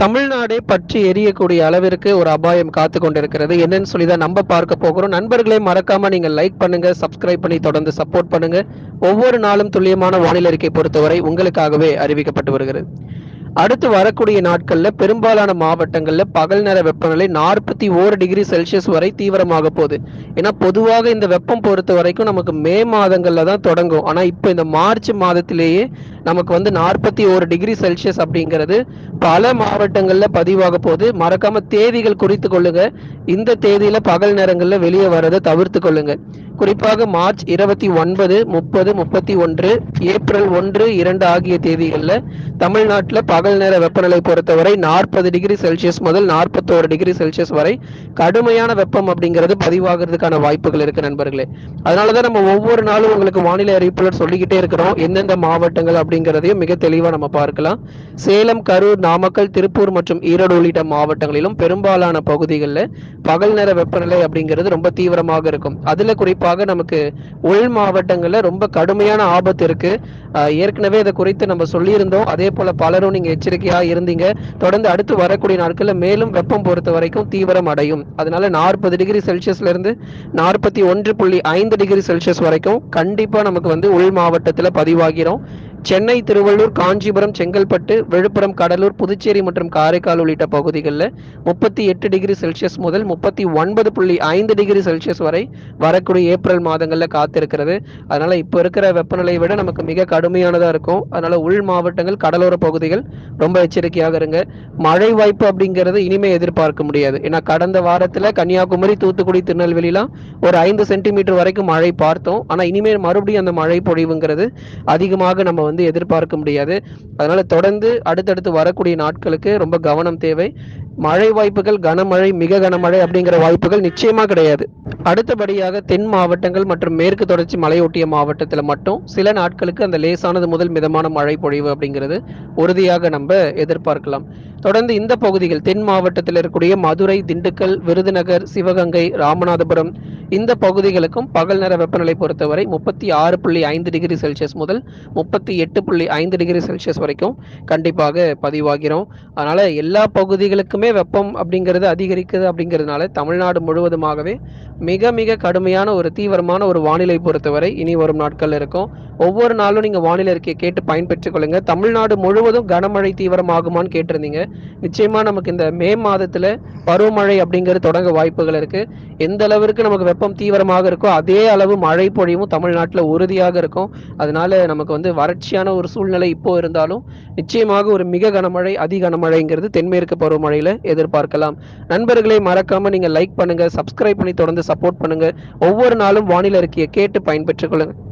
தமிழ்நாடே பற்றி எரியக்கூடிய அளவிற்கு ஒரு அபாயம் காத்து கொண்டிருக்கிறது. என்னன்னு சொல்லி தான் நம்ம பார்க்க போகிறோம். நண்பர்களே மறக்காம நீங்க லைக் பண்ணுங்க சப்ஸ்கிரைப் பண்ணி தொடர்ந்து சப்போர்ட் பண்ணுங்க. ஒவ்வொரு நாளும் துல்லியமான வானிலை அறிக்கை பொறுத்தவரை உங்களுக்காகவே அறிவிக்கப்பட்டு வருகிறது. அடுத்து வரக்கூடிய நாட்கள்ல பெரும்பாலான மாவட்டங்கள்ல பகல் நேர வெப்பநிலை நாற்பத்தி ஓரு டிகிரி செல்சியஸ் வரை தீவிரமாக போகுது. ஏன்னா பொதுவாக இந்த வெப்பம் பொறுத்த வரைக்கும் நமக்கு மே மாதங்கள்ல தான் தொடங்கும். ஆனா இப்போ இந்த மார்ச் மாதத்திலேயே நமக்கு வந்து நாற்பத்தி ஓரு டிகிரி செல்சியஸ் அப்படிங்கிறது பல மாவட்டங்கள்ல பதிவாக போகுது. மறக்காம தேதிகள் குறித்து கொள்ளுங்க. இந்த தேதியில பகல் நேரங்கள்ல வெளியே வர்றதை தவிர்த்து கொள்ளுங்க. குறிப்பாக மார்ச் இருபத்தி ஒன்பது முப்பது முப்பத்தி ஒன்று ஏப்ரல் ஒன்று இரண்டு ஆகிய தேதிகளில் தமிழ்நாட்டில் பகல் நேர வெப்பநிலை பொறுத்தவரை நாற்பது டிகிரி செல்சியஸ் முதல் நாற்பத்தோரு டிகிரி செல்சியஸ் வரை கடுமையான வெப்பம் அப்படிங்கிறது பதிவாகிறதுக்கான வாய்ப்புகள் இருக்கு நண்பர்களே. அதனால தான் நம்ம ஒவ்வொரு நாளும் உங்களுக்கு வானிலை அறிவிப்புகள் சொல்லிக்கிட்டே இருக்கிறோம். எந்தெந்த மாவட்டங்கள் அப்படிங்கிறதையும் மிக தெளிவாக நம்ம பார்க்கலாம். சேலம் கரூர் நாமக்கல் திருப்பூர் மற்றும் ஈரோடு உள்ளிட்ட மாவட்டங்களிலும் பெரும்பாலான பகுதிகளில் பகல் நேர வெப்பநிலை அப்படிங்கிறது ரொம்ப தீவிரமாக இருக்கும். அதுல குறிப்பாக நமக்கு உள் மாவட்டங்களில் ரொம்ப கடுமையான ஆபத்து இருக்கு. ஏற்கனவே இதை குறித்து நம்ம சொல்லியிருந்தோம். அதே போல பலரும் நீங்க எச்சரிக்கையா இருந்தீங்க. தொடர்ந்து அடுத்து வரக்கூடிய நாட்கள்ல மேலும் வெப்பம் பொறுத்த வரைக்கும் தீவிரம் அடையும். அதனால நாற்பது டிகிரி செல்சியஸ்ல இருந்து நாற்பத்தி ஒன்று புள்ளி ஐந்து டிகிரி செல்சியஸ் வரைக்கும் கண்டிப்பா நமக்கு வந்து உள் மாவட்டத்துல பதிவாகிறோம். சென்னை திருவள்ளூர் காஞ்சிபுரம் செங்கல்பட்டு விழுப்புரம் கடலூர் புதுச்சேரி மற்றும் காரைக்கால் உள்ளிட்ட பகுதிகளில் முப்பத்தி எட்டு டிகிரி செல்சியஸ் முதல் முப்பத்தி ஒன்பது புள்ளி ஐந்து டிகிரி செல்சியஸ் வரை வரக்கூடிய ஏப்ரல் மாதங்களில் காத்திருக்கிறது. அதனால் இப்போ இருக்கிற வெப்பநிலையை விட நமக்கு மிக கடுமையானதாக இருக்கும். அதனால் உள் மாவட்டங்கள் கடலோர பகுதிகள் ரொம்ப எச்சரிக்கையாக இருங்க. மழை வாய்ப்பு அப்படிங்கிறது இனிமே எதிர்பார்க்க முடியாது. ஏன்னா கடந்த வாரத்தில் கன்னியாகுமரி தூத்துக்குடி திருநெல்வேலிலாம் ஒரு ஐந்து சென்டிமீட்டர் வரைக்கும் மழை பார்த்தோம். ஆனால் இனிமேல் மறுபடியும் அந்த மழை பொழிவுங்கிறது அதிகமாக நம்ம வந்து எதிர்பார்க்க முடியாது. அதனால தொடர்ந்து அடுத்தடுத்து வரக்கூடிய நாட்களுக்கு ரொம்ப கவனம் தேவை. மழை வாய்ப்புகள் கனமழை மிக கனமழை அப்படிங்கிற வாய்ப்புகள் நிச்சயமா கிடையாது. அடுத்தபடியாக தென் மாவட்டங்கள் மற்றும் மேற்கு தொடர்ச்சி மலையொட்டிய மாவட்டத்தில் மட்டும் சில நாட்களுக்கு அந்த லேசானது முதல் மிதமான மழை பொழிவு அப்படிங்கிறது உறுதியாக நம்ம எதிர்பார்க்கலாம். தொடர்ந்து இந்த பகுதிகள் தென் மாவட்டத்தில் இருக்கக்கூடிய மதுரை திண்டுக்கல் விருதுநகர் சிவகங்கை ராமநாதபுரம் இந்த பகுதிகளுக்கும் பகல் நேர வெப்பநிலை பொறுத்தவரை முப்பத்தி ஆறு புள்ளி ஐந்து டிகிரி செல்சியஸ் முதல் முப்பத்தி எட்டு புள்ளி ஐந்து டிகிரி செல்சியஸ் வரைக்கும் கண்டிப்பாக பதிவாகிறோம். அதனால் எல்லா பகுதிகளுக்குமே வெப்பம் அப்படிங்கிறது அதிகரிக்குது அப்படிங்கிறதுனால தமிழ்நாடு முழுவதுமாகவே மிக மிக கடுமையான ஒரு தீவிரமான ஒரு வானிலை பொறுத்தவரை இனி வரும் நாட்கள் இருக்கும். ஒவ்வொரு நாளும் நீங்கள் வானிலை இருக்கையை கேட்டு பயன்பெற்றுக் கொள்ளுங்கள் தமிழ்நாடு முழுவதும் கனமழை தீவிரமாகுமான்னு கேட்டிருந்தீங்க. நிச்சயமா நமக்கு இந்த மே மாதத்துல பருவமழை அப்படிங்கிறது தொடங்க வாய்ப்புகள் இருக்கு. எந்த அளவிற்கு நமக்கு வெப்பம் தீவிரமாக இருக்கோ அதே அளவு மழை பொழிவும் தமிழ்நாட்டில் உறுதியாக இருக்கும். அதனால நமக்கு வந்து வறட்சியான ஒரு சூழ்நிலை இப்போ இருந்தாலும் நிச்சயமாக ஒரு மிக கனமழை அதி கனமழைங்கிறது தென்மேற்கு பருவமழையில எதிர்பார்க்கலாம். நண்பர்களை மறக்காம நீங்க லைக் பண்ணுங்க சப்ஸ்கிரைப் பண்ணி தொடர்ந்து சப்போர்ட் பண்ணுங்க. ஒவ்வொரு நாளும் வானிலை இருக்கிய கேட்டு பயன்பெற்றுக் கொள்ளுங்க.